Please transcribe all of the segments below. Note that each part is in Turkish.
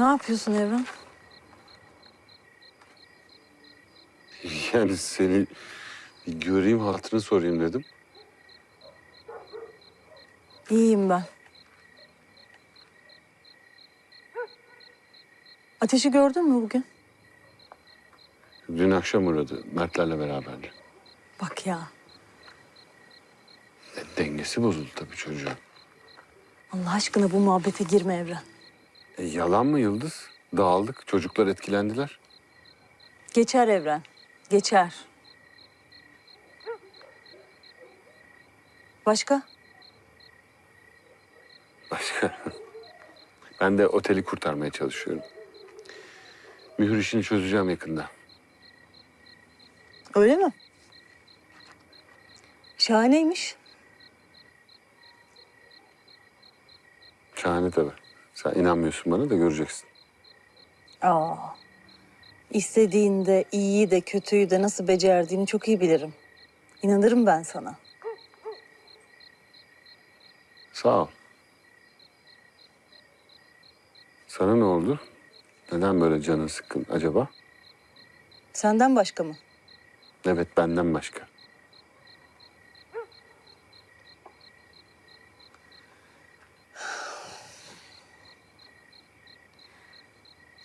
Ne yapıyorsun Evren? Yani seni bir göreyim hatırını sorayım dedim. İyiyim ben. Ateşi gördün mü bugün? Dün akşam uğradı Mertlerle beraberdi. Bak ya. Dengesi bozuldu tabii çocuğun. Allah aşkına bu muhabbete girme Evren. E, yalan mı Yıldız? Dağıldık, çocuklar etkilendiler. Geçer Evren. Geçer. Başka? Başka? ben de oteli kurtarmaya çalışıyorum. Mühür işini çözeceğim yakında. Öyle mi? Şahaneymiş. Şahane tabii. Sen inanmıyorsun bana da göreceksin. Aa. İstediğinde iyiyi de kötüyü de nasıl becerdiğini çok iyi bilirim. İnanırım ben sana. Sağ ol. Sana ne oldu? Neden böyle canın sıkkın acaba? Senden başka mı? Evet benden başka.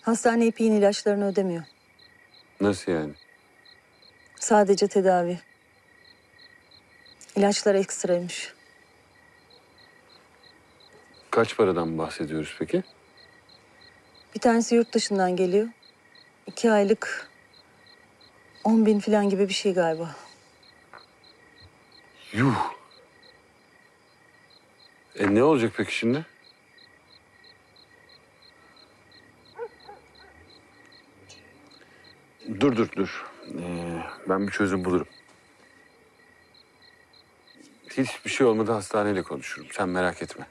Hastane ipiğin ilaçlarını ödemiyor. Nasıl yani? Sadece tedavi. İlaçlar ekstraymış. Kaç paradan bahsediyoruz peki? Bir tanesi yurt dışından geliyor. İki aylık on bin falan gibi bir şey galiba. Yuh. E ne olacak peki şimdi? Dur dur dur. Ee, ben bir çözüm bulurum. Hiçbir şey olmadı hastaneyle konuşurum. Sen merak etme.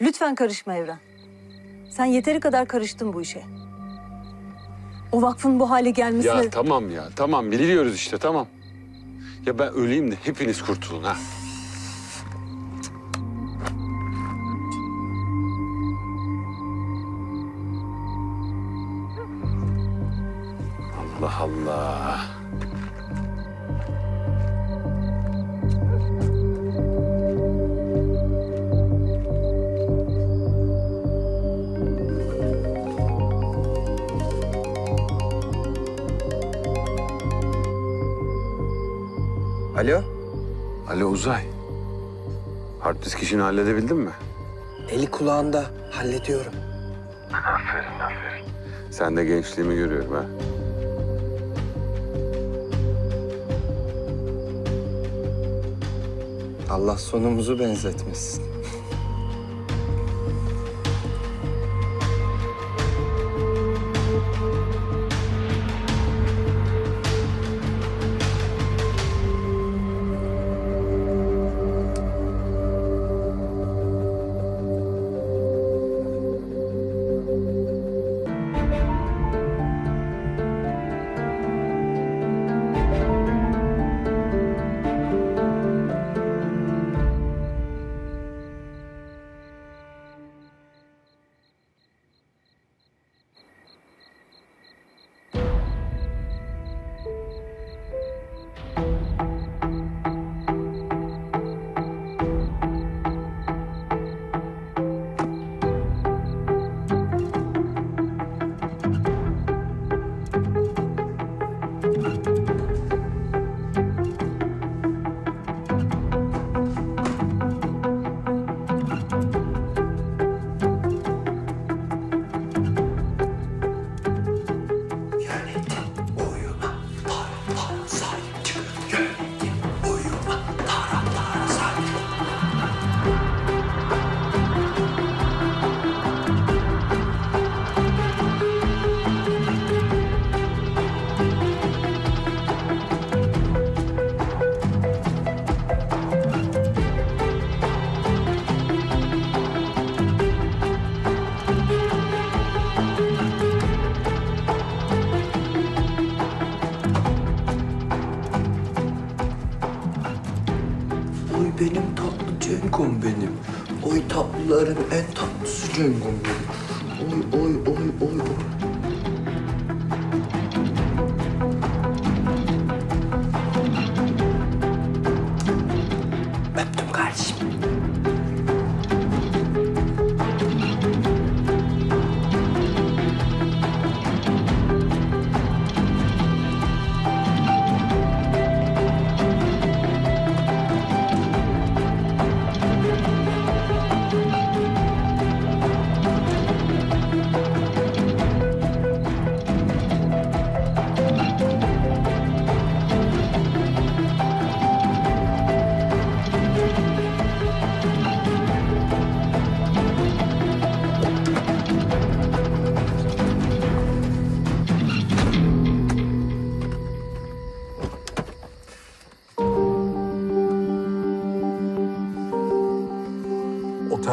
Lütfen karışma Evren. Sen yeteri kadar karıştın bu işe. O vakfın bu hale gelmesine... Ya tamam ya tamam biliyoruz işte tamam. Ya ben öleyim de hepiniz kurtulun ha. Allah Allah. Alo, Alo Uzay. Hard disk işini halledebildin mi? eli kulağında. Hallediyorum. Sen de gençliğimi görüyorum ha. Allah sonumuzu benzetmesin. Benim tatlı Cengom benim. Oy tatlıların en tatlısı Cengom benim. Oy oy oy oy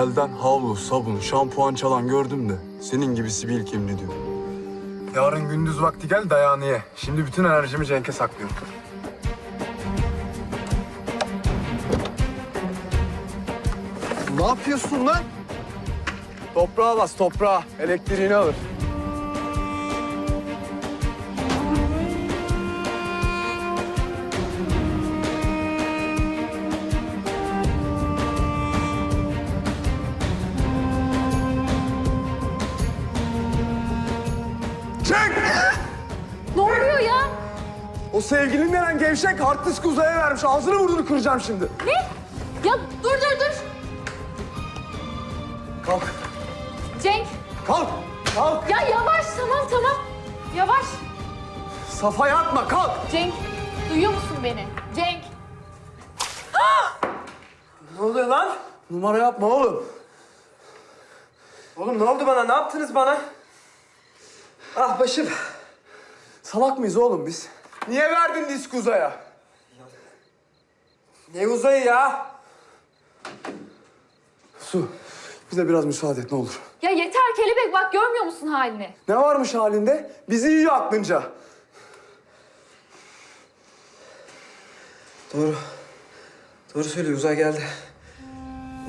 Otelden havlu, sabun, şampuan çalan gördüm de senin gibisi bir ilk yemin ediyorum. Yarın gündüz vakti gel dayağını ye. Şimdi bütün enerjimi Cenk'e saklıyorum. Ne yapıyorsun lan? Toprağa bas toprağa. Elektriğini alır. Sevgilin denen gevşek hard disk uzaya vermiş. Ağzını burnunu kıracağım şimdi. Ne? Ya dur dur dur. Kalk, Cenk. kalk, kalk. Ya yavaş tamam tamam. Yavaş. Safaya atma, kalk. Cenk. Duyuyor musun beni? Cenk. Ne oluyor lan? Numara yapma oğlum. Oğlum ne oldu bana? Ne yaptınız bana? Ah başım. Salak mıyız oğlum biz? Niye verdin disk uzaya? Ne uzayı ya? Su, bize biraz müsaade et ne olur. Ya yeter kelebek bak görmüyor musun halini? Ne varmış halinde? Bizi yiyor aklınca. Doğru. Doğru söylüyor uzay geldi.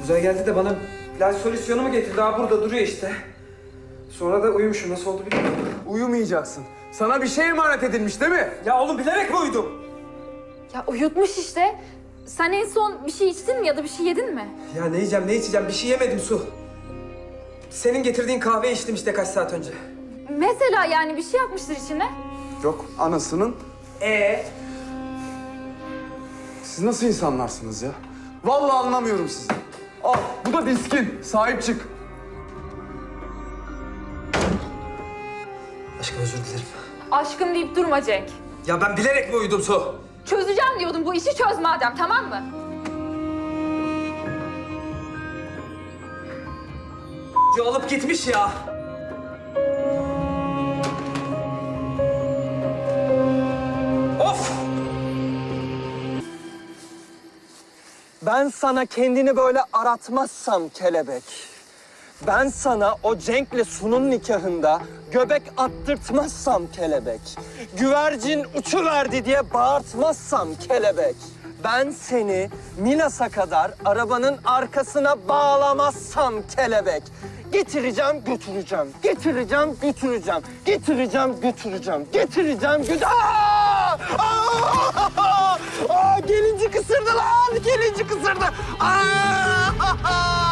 Uzay geldi de bana plaj solüsyonu mu getirdi? Daha burada duruyor işte. Sonra da uyumuşum. Nasıl oldu bilmiyorum. Uyumayacaksın. Sana bir şey emanet edilmiş değil mi? Ya oğlum bilerek mi uyudum? Ya uyutmuş işte. Sen en son bir şey içtin mi ya da bir şey yedin mi? Ya ne yiyeceğim ne içeceğim? Bir şey yemedim su. Senin getirdiğin kahve içtim işte kaç saat önce. Mesela yani bir şey yapmıştır içine. Yok, anasının. Ee? Siz nasıl insanlarsınız ya? Vallahi anlamıyorum sizi. Al, bu da diskin. Sahip çık. Aşkım özür dilerim. Aşkım deyip durma Cenk. Ya ben bilerek mi uyudum su? Çözeceğim diyordum bu işi çöz madem tamam mı? alıp gitmiş ya. Of! Ben sana kendini böyle aratmazsam kelebek. Ben sana o Cenk'le Sun'un nikahında göbek attırtmazsam kelebek. Güvercin uçuverdi diye bağırtmazsam kelebek. Ben seni Milas'a kadar arabanın arkasına bağlamazsam kelebek. Getireceğim, götüreceğim. Getireceğim, götüreceğim. Getireceğim, götüreceğim. Getireceğim, götür... Aa! Aa! Aa! Gelincik ısırdı lan! Gelincik ısırdı! Aa!